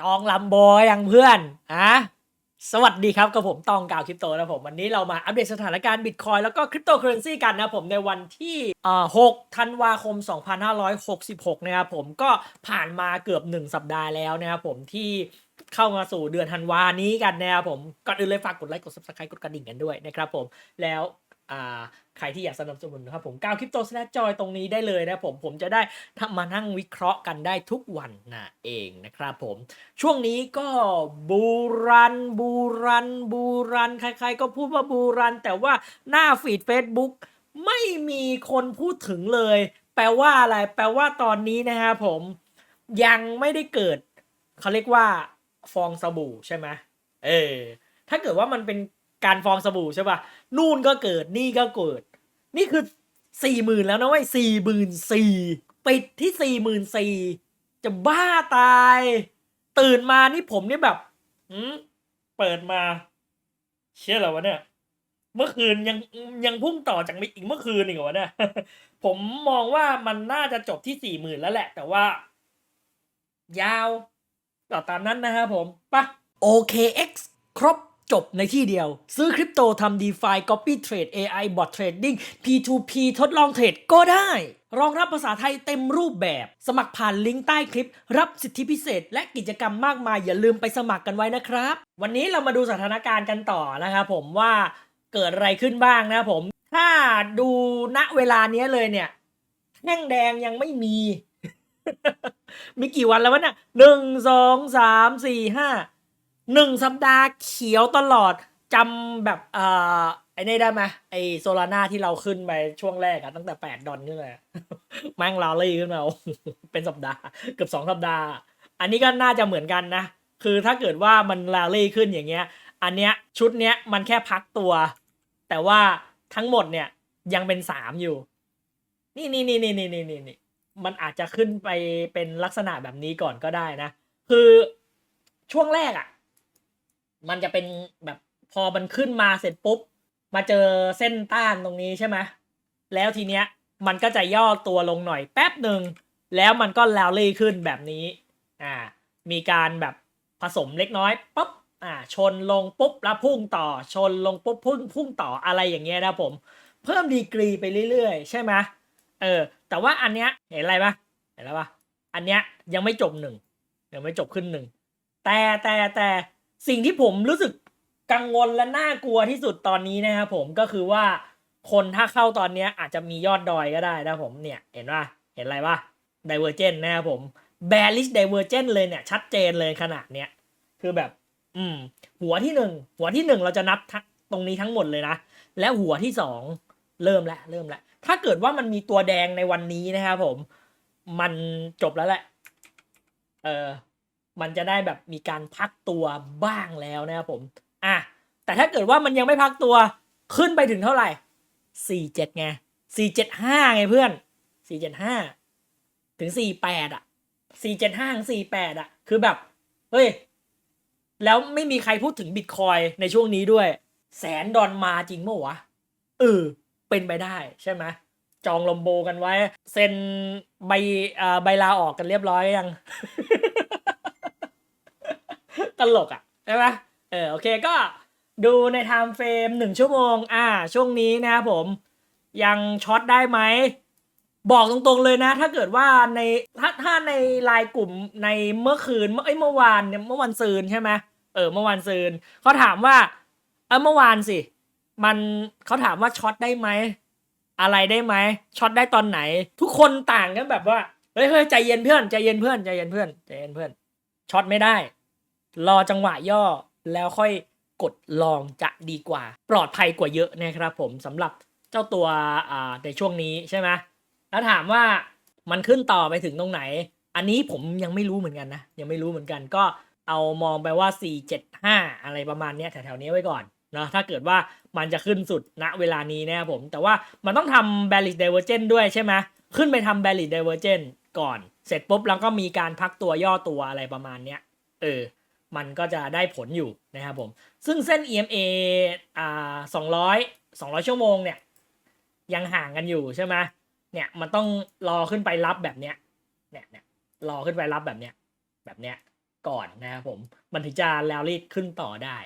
จองลำโบยังเพื่อนอะสวัสดีครับกับผมตองกาวคริปโตนะผมวันนี้เรามาอัปเดตสถานการณ์บิตคอยแล้วก็คริปโตเคอเรนซีกันนะผมในวันที่อ่า6ธันวาคม 2566 นะครับผมก็ผ่านมาเกือบ 1 สัปดาห์แล้วนะครับผมที่เข้ามาสู่เดือนธันวานี้กันนะครับผมก่อนอื่นเลยฝากกดไลค์กด subscribe กดกระดิ่งกันด้วยนะครับผมแล้ว อ่าใครที่อยากสนับสนุนนะครับผมก้าวคริปโตสแนจอยตรงนี้ได้เลยนะผมผมจะได้ทำมานั่งวิเคราะห์กันได้ทุกวันนะเองนะครับผม ช่วงนี้ก็บูรันบูรันบูรัน ใครๆก็พูดว่าบูรัน แต่ว่าหน้าฟีด Facebook ไม่มีคนพูดถึงเลย แปลว่าอะไร แปลว่าตอนนี้นะครับผมยังไม่ได้เกิด เขาเรียกว่า ฟองสบู่ใช่ไหมเออถ้าเกิดว่ามันเป็น การฟองสบู่ใช่ป่ะนู่นก็เกิดนี่ก็เกิด นี่คือสี่หมื่นแล้วนะเว้ยสี่หมื่นสี่ปิดที่สี่หมื่นสี่จะบ้าตาย ตื่นมานี่ผมนี่แบบอืมเปิดมา เชื่อเหรอวะเนี่ย เมื่อคืนยังยังพุ่งต่อจากอีกเมื่อคืนอีกเหรอวะเนี่ยผมมองว่ามันน่าจะจบที่สี่หมื่นแล้วแหละ แต่ว่า ยาวต่อตามนั้นนะครับผมปะ OKX ครบ จบในที่เดียว ซื้อคริปโตทำ DeFi Copy Trade AI Bot Trading P2P ทดลองเทรดก็ได้ รองรับภาษาไทยเต็มรูปแบบ สมัครผ่านลิงก์ใต้คลิป รับสิทธิพิเศษ และกิจกรรมมากมาย อย่าลืมไปสมัครกันไว้นะครับ วันนี้เรามาดูสถานการณ์กันต่อนะครับผมว่าเกิดอะไรขึ้นบ้างนะครับผม ถ้าดูณเวลานี้เลยเนี่ยแท่งแดงยังไม่มี มีกี่วันแล้ววะเนี่ยหนึ่งสองสามสี่ห้า หนึ่งสัปดาห์เขียวตลอดจำแบบเอ่อไอ้นี่ได้ไหมไอ้โซลาร่าที่เราขึ้นไปช่วงแรกอะตั้งแต่แปดดอลขึ้นไปแม่งลาลี่ขึ้นมาเป็นสัปดาห์เกือบสองสัปดาห์ อันนี้ก็น่าจะเหมือนกันนะ คือถ้าเกิดว่ามันลาลี่ขึ้นอย่างเงี้ย อันเนี้ยชุดเนี้ยมันแค่พักตัว แต่ว่าทั้งหมดเนี่ยยังเป็นสามอยู่ นี่นี่นี่นี่นี่นี่นี่นี่มันอาจจะขึ้นไปเป็นลักษณะแบบนี้ก่อนก็ได้นะ คือช่วงแรกอะ มันจะเป็นแบบพอมันขึ้นมาเสร็จปุ๊บ มาเจอเส้นต้านตรงนี้ใช่ไหมแล้วทีเนี้ยมันก็จะย่อตัวลงหน่อยแป๊บหนึ่งแล้วมันก็แลลี่ขึ้นแบบนี้อ่ามีการแบบผสมเล็กน้อยปุ๊บอ่าชนลงปุ๊บแล้วพุ่งต่อชนลงปุ๊บพุ่งพุ่งต่ออะไรอย่างเงี้ยนะผม เพิ่มดีกรีไปเรื่อยๆ ใช่ไหมเออ แต่ว่าอันเนี้ยเห็นอะไรปะเห็นแล้วปะอันเนี้ยยังไม่จบหนึ่งยังไม่จบขึ้นหนึ่งแต่แต่แต่ สิ่งที่ผมรู้สึกกังวลและน่ากลัวที่สุดตอนนี้นะครับผมก็คือว่าคนถ้าเข้าตอนเนี้ยอาจจะมียอดดอยก็ได้นะผมเนี่ยเห็นปะเห็นอะไรปะ divergent นนะครับผม bearish divergent เลยเนี่ย ชัดเจนเลยขนาดเนี้ยคือแบบ อืม หัวที่หนึ่งหัวที่หนึ่งเราจะนับทั้งตรงนี้ทั้งหมดเลยนะ และหัวที่สองเริ่มแล้วเริ่มแล้ว ถ้าเกิดว่ามันมีตัวแดงในวันนี้นะครับผม มันจบแล้วแหละ เออ มันจะได้แบบมีการพักตัวบ้างแล้วนะครับผม อะ แต่ถ้าเกิดว่ามันยังไม่พักตัวขึ้นไปถึงเท่าไหร่สี่เจ็ดไงสี่เจ็ดห้าไงเพื่อนสี่เจ็ดห้าถึงสี่แปดอะสี่เจ็ดห้าถึงสี่แปดอะ คือแบบ เฮ้ย แล้วไม่มีใครพูดถึงบิตคอยในช่วงนี้ด้วย แสนดอลมาจริงเมื่อวะเออ เป็นไปได้ใช่ไหมจองลมโบกันไว้ เซ็นใบใบลาออกกันเรียบร้อยยัง ตลกอะใช่ไหมเออโอเคก็ดูในไทม์เฟรมหนึ่งชั่วโมง อ่า ช่วงนี้นะครับผม ยังช็อตได้ไหม บอกตรงๆเลยนะ ถ้าเกิดว่าในถ้าถ้าในไลน์กลุ่มในเมื่อคืนเมื่อเอ้ยเมื่อวานเนี่ยเมื่อวันซืนใช่ไหมเออเมื่อวันซืนเขาถามว่า เออเมื่อวานสิ มันเขาถามว่าช็อตได้ไหมอะไรได้ไหมช็อตได้ตอนไหน ทุกคนต่างกันแบบว่าเฮ้ยเฮ้ยใจเย็นเพื่อนใจเย็นเพื่อนใจเย็นเพื่อนใจเย็นเพื่อนช็อตไม่ได้ รอจังหวะย่อแล้วค่อยกดลองจะดีกว่า ปลอดภัยกว่าเยอะนะครับผมสำหรับเจ้าตัวในช่วงนี้ใช่ไหมแล้วถามว่ามันขึ้นต่อไปถึงตรงไหน อันนี้ผมยังไม่รู้เหมือนกันนะ ยังไม่รู้เหมือนกันก็เอามองไปว่า 475 อะไรประมาณเนี้ยแถวๆนี้ไว้ก่อนเนาะถ้าเกิดว่ามันจะขึ้นสุดณเวลานี้นะครับผม แต่ว่ามันต้องทำ bearish divergence ด้วยใช่ไหมขึ้นไปทำ bearish divergence ก่อน เสร็จปุ๊บแล้วก็มีการพักตัวย่อตัวอะไรประมาณเนี้ยเออ มันก็จะได้ผลอยู่นะครับผม ซึ่งเส้น EMA อ่า200 200ชั่วโมงเนี่ย ยังห่างกันอยู่ใช่ไหมเนี่ยมันต้องรอขึ้นไปรับแบบเนี้ยเนี่ยเนี่ยรอขึ้นไปรับแบบเนี้ยแบบเนี้ยก่อนนะครับผมมันถึงจะแลวลี่ขึ้นต่อได้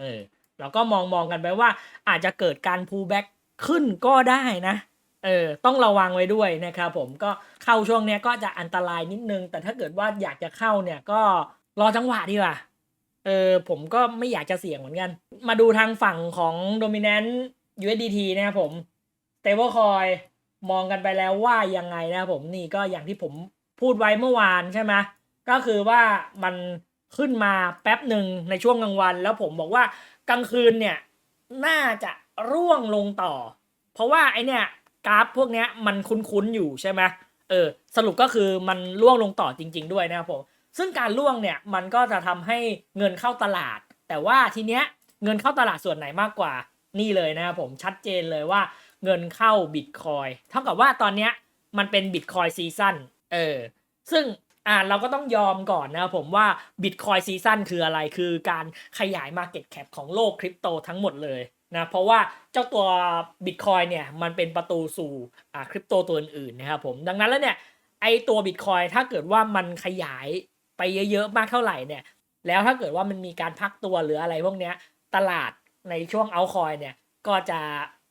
เออเราก็มองมองกันไปว่าอาจจะเกิดการ pull back ขึ้นก็ได้นะเออต้องระวังไว้ด้วยนะครับผมก็เข้าช่วงเนี้ยก็จะอันตรายนิดนึง แต่ถ้าเกิดว่าอยากจะเข้าเนี่ยก็ รอจังหวะดีกว่า เออผมก็ไม่อยากจะเสี่ยงเหมือนกัน มาดูทางฝั่งของ dominant USDT นะครับผม stablecoin มองกันไปแล้วว่ายังไงนะครับผมนี่ก็อย่างที่ผมพูดไว้เมื่อวานใช่ไหมก็คือว่ามันขึ้นมาแป๊บหนึ่งในช่วงกลางวัน แล้วผมบอกว่ากลางคืนเนี่ยน่าจะร่วงลงต่อ เพราะว่าไอเนี่ยกราฟพวกเนี้ยมันคุ้นๆอยู่ใช่ไหมเออสรุปก็คือมันร่วงลงต่อจริง ๆ ด้วยนะครับผม ซึ่งการล่วงเนี่ยมันก็จะทำให้เงินเข้าตลาด แต่ว่าทีเนี้ยเงินเข้าตลาดส่วนไหนมากกว่านี่เลยนะครับผมชัดเจนเลยว่าเงินเข้าบิตคอยเท่ากับว่าตอนเนี้ยมันเป็นบิตคอยซีซั่นเออซึ่งอ่าเราก็ต้องยอมก่อนนะครับผมว่าบิตคอยซีซั่นคืออะไรคือการขยาย Market Cap ของโลกคริปโตทั้งหมดเลยนะเพราะว่าเจ้าตัว Bitcoin เนี่ยมันเป็นประตูสู่อ่าคริปโตตัวอื่นๆนะครับผมดังนั้นแล้วเนี่ยไอตัว Bitcoin ถ้าเกิดว่ามันขยาย ไปเยอะๆมากเท่าไหร่เนี่ย แล้วถ้าเกิดว่ามันมีการพักตัวหรืออะไรพวกเนี้ย ตลาดในช่วงเอาคอยเนี่ย ก็จะ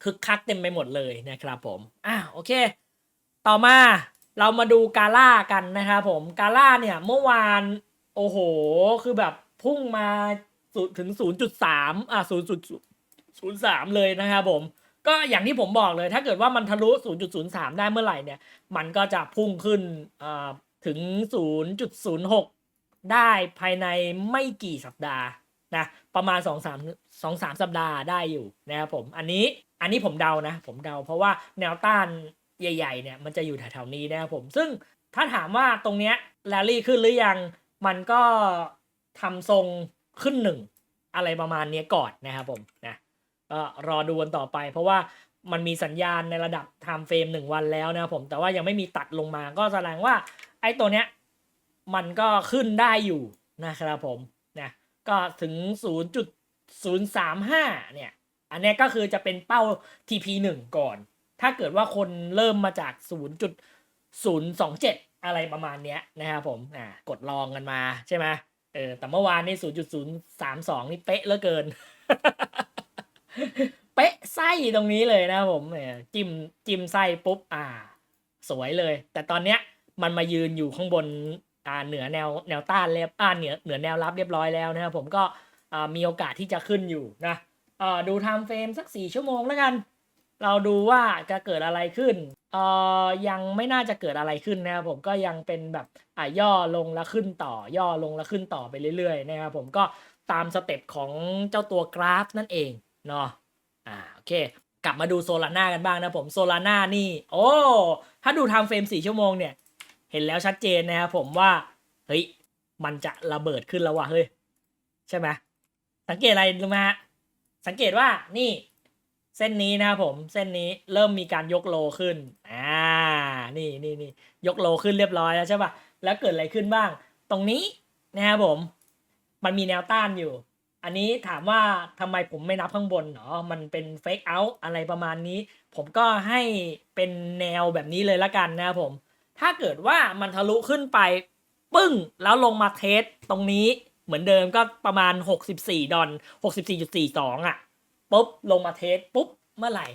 คึกคักเต็มไปหมดเลยนะครับผมอะโอเค ต่อมาเรามาดูกาล่ากันนะครับผมกาล่าเนี่ยเมื่อวาน โอ้โห คือแบบพุ่งมาสุดถึง 0.3 อะ0.03 เลยนะครับผมก็อย่างที่ผมบอกเลย ถ้าเกิดว่ามันทะลุ 0.03 ได้เมื่อไหร่เนี่ย มันก็จะพุ่งขึ้นอ่าถึง 0.06 ได้ภายในไม่กี่สัปดาห์นะประมาณ2 3 2 3สัปดาห์ได้อยู่นะครับผมอันนี้อันนี้ผมเดานะผมเดาเพราะว่าแนวต้านใหญ่ๆเนี่ยมันจะอยู่แถวๆนี้นะครับผมซึ่งถ้าถามว่าตรงเนี้ยแรลลี่ขึ้นหรือยังมันก็ทำทรงขึ้นหนึ่งอะไรประมาณเนี้ยก่อนนะครับผมนะก็รอดูกันต่อไป เพราะว่ามันมีสัญญาณในระดับ time frame หนึ่งวันแล้วนะครับผมแต่ว่ายังไม่มีตัดลงมาก็แสดงว่าไอ้ตัวเนี้ย มันก็ขึ้นได้อยู่นะครับผมนะก็ถึง 0.035 เนี่ย อันนี้ก็คือจะเป็นเป้า TP 1 ก่อน ถ้าเกิดว่าคนเริ่มมาจาก 0.027 อะไรประมาณเนี้ยนะครับผมอ่ากดลองกันมาใช่ไหมเออแต่เมื่อวานนี่ 0.032 นี่เป๊ะเหลือเกิน เป๊ะไส้ตรงนี้เลยนะครับผมเนี่ยจิ้มจิ้มไส้ปุ๊บ อ่า สวยเลย แต่ตอนเนี้ยมันมายืนอยู่ข้างบน อ่าเหนือแนวแนวต้านเรียบอ่าเหนือเหนือแนวรับเรียบร้อยแล้วนะครับผมก็อ่ามีโอกาสที่จะขึ้นอยู่นะอ่อดูไทม์เฟรมสักสี่ชั่วโมงแล้วกัน เราดูว่าจะเกิดอะไรขึ้นเอ่อยังไม่น่าจะเกิดอะไรขึ้นนะครับผมก็ยังเป็นแบบอ่าย่อลงแล้วขึ้นต่อย่อลงแล้วขึ้นต่อไปเรื่อยๆนะครับผมก็ตามสเต็ปของเจ้าตัวกราฟนั่นเองเนาะอ่าโอเคกลับมาดูโซลาร่ากันบ้างนะผมโซลาร่านี่ โอ้ ถ้าดูไทม์เฟรมสี่ชั่วโมงเนี่ย เห็นแล้วชัดเจนนะครับผมว่า เฮ้ย มันจะระเบิดขึ้นแล้วว่ะเฮ้ย ใช่ไหมสังเกตอะไรรู้ไหมฮะสังเกตว่านี่เส้นนี้นะครับผมเส้นนี้เริ่มมีการยกโลขึ้นอ่านี่นี่นี่ยกโลขึ้นเรียบร้อยแล้วใช่ปะแล้วเกิดอะไรขึ้นบ้าง ตรงนี้นะครับผม มันมีแนวต้านอยู่ อันนี้ถามว่าทำไมผมไม่นับข้างบนเนาะมันเป็นเฟกเอาท์อะไรประมาณนี้ ผมก็ให้เป็นแนวแบบนี้เลยละกันนะครับผม ถ้าเกิดว่ามันทะลุขึ้นไป ปึ้ง แล้วลงมาเทสตรงนี้เหมือนเดิมก็ประมาณ 64 ดอล64.42 อะปุ๊บ ลงมาเทสปุ๊บ เมื่อไหร่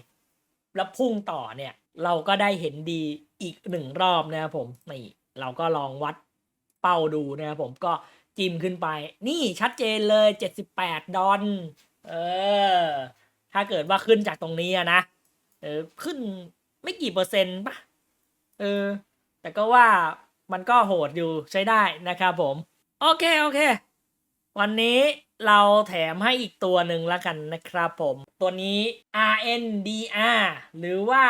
แล้วพุ่งต่อเนี่ย เราก็ได้เห็นดีอีกหนึ่งรอบนะครับผม นี่ เราก็ลองวัดเป้าดูนะครับผมก็จิ้มขึ้นไป นี่ชัดเจนเลย 78 ดอลเออ ถ้าเกิดว่าขึ้นจากตรงนี้นะ เออ ขึ้นไม่กี่เปอร์เซ็นต์ปะเออ แต่ก็ว่ามันก็โหดอยู่ใช้ได้นะครับผม โอเค โอเค วันนี้เราแถมให้อีกตัวหนึ่งแล้วกันนะครับผม ตัวนี้ RNDR หรือว่า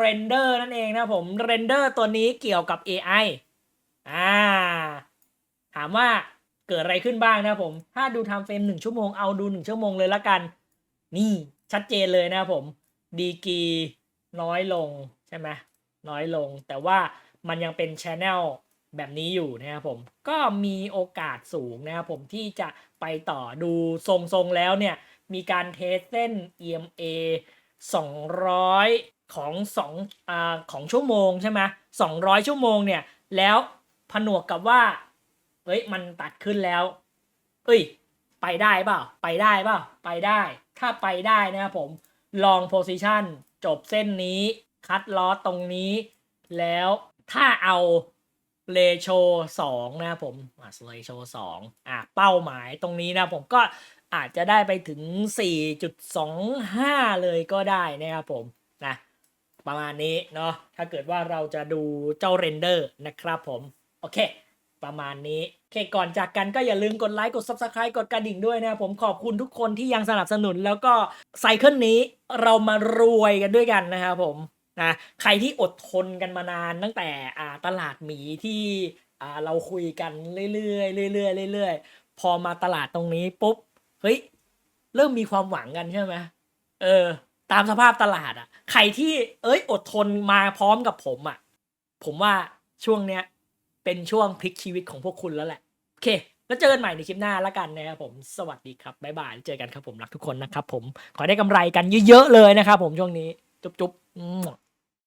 Render นั่นเองนะผม Render ตัวนี้เกี่ยวกับ AI อ่า ถามว่าเกิดอะไรขึ้นบ้างนะผม ถ้าดู time frame หนึ่งชั่วโมง เอาดูหนึ่งชั่วโมงเลยละกัน นี่ชัดเจนเลยนะผม ดีกีน้อยลงใช่ไหมน้อยลงแต่ว่า มันยังเป็นช ANNEL แบบนี้อยู่นะครับผมก็มีโอกาสสูงนะครับผมที่จะไปต่อดูทรงๆแล้วเนี่ย มีการเทสเส้น EMA 200 ของ2อ่าของชั่วโมงใช่ไหม200 ชั่วโมงเนี่ย แล้วผนวกกับว่าเฮ้ยมันตัดขึ้นแล้ว เอ้ย ไปได้เปล่า ไปได้เปล่า ไปได้ ถ้าไปได้นะครับผม ลองโพซิชันจบเส้นนี้ คัดล้อตรงนี้ แล้ว ถ้าเอาเลโชสองนะผมอะเลโชสองอะเป้าหมายตรงนี้นะผมก็อาจจะได้ไปถึง 4.25 เลยก็ได้นะครับผมนะประมาณนี้เนาะถ้าเกิดว่าเราจะดูเจ้าเรนเดอร์นะครับผมโอเค ประมาณนี้โอเคก่อนจากกันก็อย่าลืมกดไลค์กด Subscribe กดกระดิ่งด้วยนะผมขอบคุณทุกคนที่ยังสนับสนุนแล้วก็ไซเคิลนี้เรามารวยกันด้วยกันนะครับผม นะใครที่อดทนกันมานานตั้งแต่อ่าตลาดหมีที่อ่าเราคุยกันเรื่อยๆเรื่อยๆเรื่อยๆพอมาตลาดตรงนี้ปุ๊บเฮ้ยเริ่มมีความหวังกันใช่ไหมเออ ตามสภาพตลาดอะใครที่เอ้ยอดทนมาพร้อมกับผมอะผมว่าช่วงเนี้ยเป็นช่วงพลิกชีวิตของพวกคุณแล้วแหละ โอเค แล้วเจอกันใหม่ในคลิปหน้าแล้วกันนะครับผม สวัสดีครับ บ๊ายบาย เจอกันครับผม รักทุกคนนะครับผม ขอได้กำไรกันเยอะๆเลยนะครับผมช่วงนี้ จุ๊บๆ